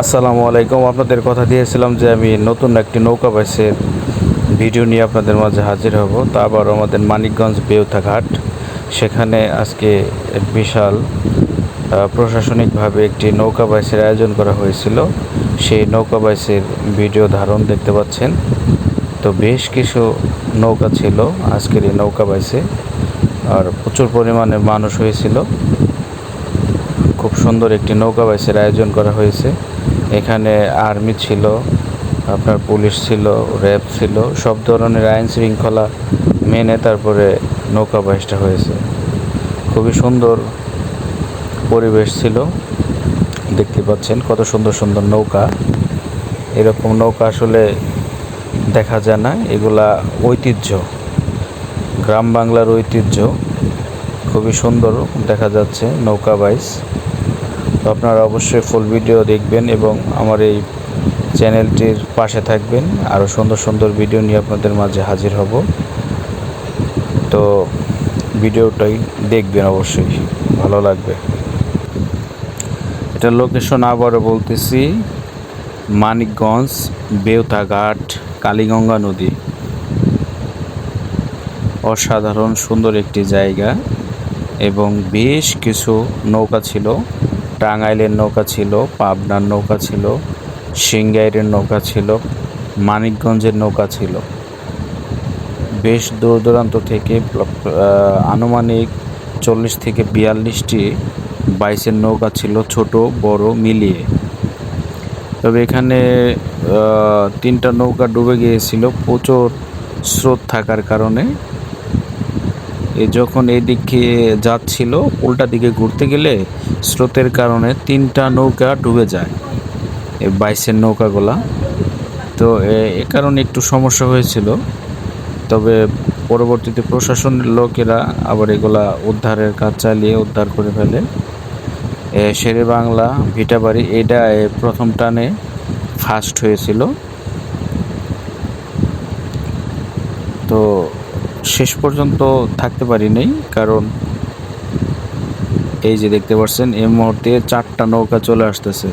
আসসালামু আলাইকুম। আপনাদের কথা দিয়েছিলাম যে আমি নতুন একটি নৌকা বাইসের ভিডিও নিয়ে আপনাদের মাঝে হাজির হব। তা আবার আমাদের মানিকগঞ্জ বেউথা ঘাট সেখানে আজকে বিশাল প্রশাসনিকভাবে একটি নৌকা বাইসের আয়োজন করা হয়েছিল। সেই নৌকা বাইসের ভিডিও ধারণ দেখতে পাচ্ছেন। তো বেশ কিছু নৌকা ছিল। আজকের এই নৌকা বাইসে আর প্রচুর পরিমাণে মানুষ হয়েছিল। খুব সুন্দর একটি নৌকা বাইসের আয়োজন করা হয়েছে। এখানে আর্মি ছিল, আপনার পুলিশ ছিল, র্যাব ছিল, সব ধরনের আইন শৃঙ্খলা মেনে তারপরে নৌকা বাইসটা হয়েছে। খুবই সুন্দর পরিবেশ ছিল, দেখতে পাচ্ছেন কত সুন্দর সুন্দর নৌকা। এরকম নৌকা আসলে দেখা যায় না, এগুলা ঐতিহ্য, গ্রাম বাংলার ঐতিহ্য। খুবই সুন্দর দেখা যাচ্ছে নৌকা বাইস তো আপনারা অবশ্যই ফুল ভিডিও দেখবেন এবং আমার এই চ্যানেলটির পাশে থাকবেন। আরও সুন্দর সুন্দর ভিডিও নিয়ে আপনাদের মাঝে হাজির হব। তো ভিডিওটাই দেখবেন অবশ্যই। ভালো লাগবে। এটা লোকেশন আবারও বলতেছি, মানিকগঞ্জ, বেউতাঘাট, কালীগঙ্গা নদী। অসাধারণ সুন্দর একটি জায়গা এবং বেশ কিছু নৌকা ছিল। টাঙ্গাইলের নৌকা ছিল, পাবনার নৌকা ছিল সিংগাইরের নৌকা ছিল, মানিকগঞ্জের নৌকা ছিল। বেশ দূর দূরান্ত থেকে আনুমানিক চল্লিশ থেকে বিয়াল্লিশটি বাইশের নৌকা ছিল ছোট, বড়, মিলিয়ে। তবে এখানে তিনটা নৌকা ডুবে গিয়েছিল। প্রচুর স্রোত থাকার কারণে যখন এদিকে যাচ্ছিল, উল্টা দিকে ঘুরতে গেলে স্রোতের কারণে তিনটা নৌকা ডুবে যায় এই বাইশের নৌকাগুলা। তো এ- কারণে একটু সমস্যা হয়েছিল। তবে পরবর্তীতে প্রশাসনের লোকেরা আবার এগুলা উদ্ধারের কাজ চালিয়ে উদ্ধার করে ফেলে। শেরে বাংলা, ভিটাবাড়ি এটা প্রথম টানে ফার্স্ট হয়েছিল। তো শেষ পর্যন্ত থাকতে পারি নাই, কারণ এই যে দেখতে পাচ্ছেন, এই মুহূর্তে চারটা নৌকা চলে আসতেছে,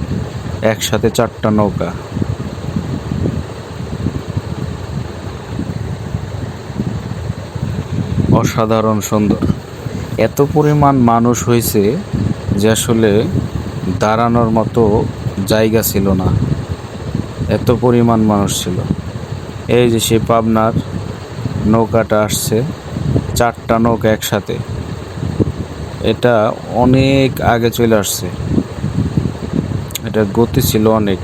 একসাথে চারটা নৌকা। অসাধারণ সুন্দর। এত পরিমাণ মানুষ হয়েছে যে আসলে দাঁড়ানোর মতো জায়গা ছিল না। এত পরিমাণ মানুষ ছিল। এই যে সেই পাবনার নৌকাটা আসছে চারটা নৌকা একসাথে। এটা অনেক আগে চলে আসছে। এটা গতি ছিল অনেক।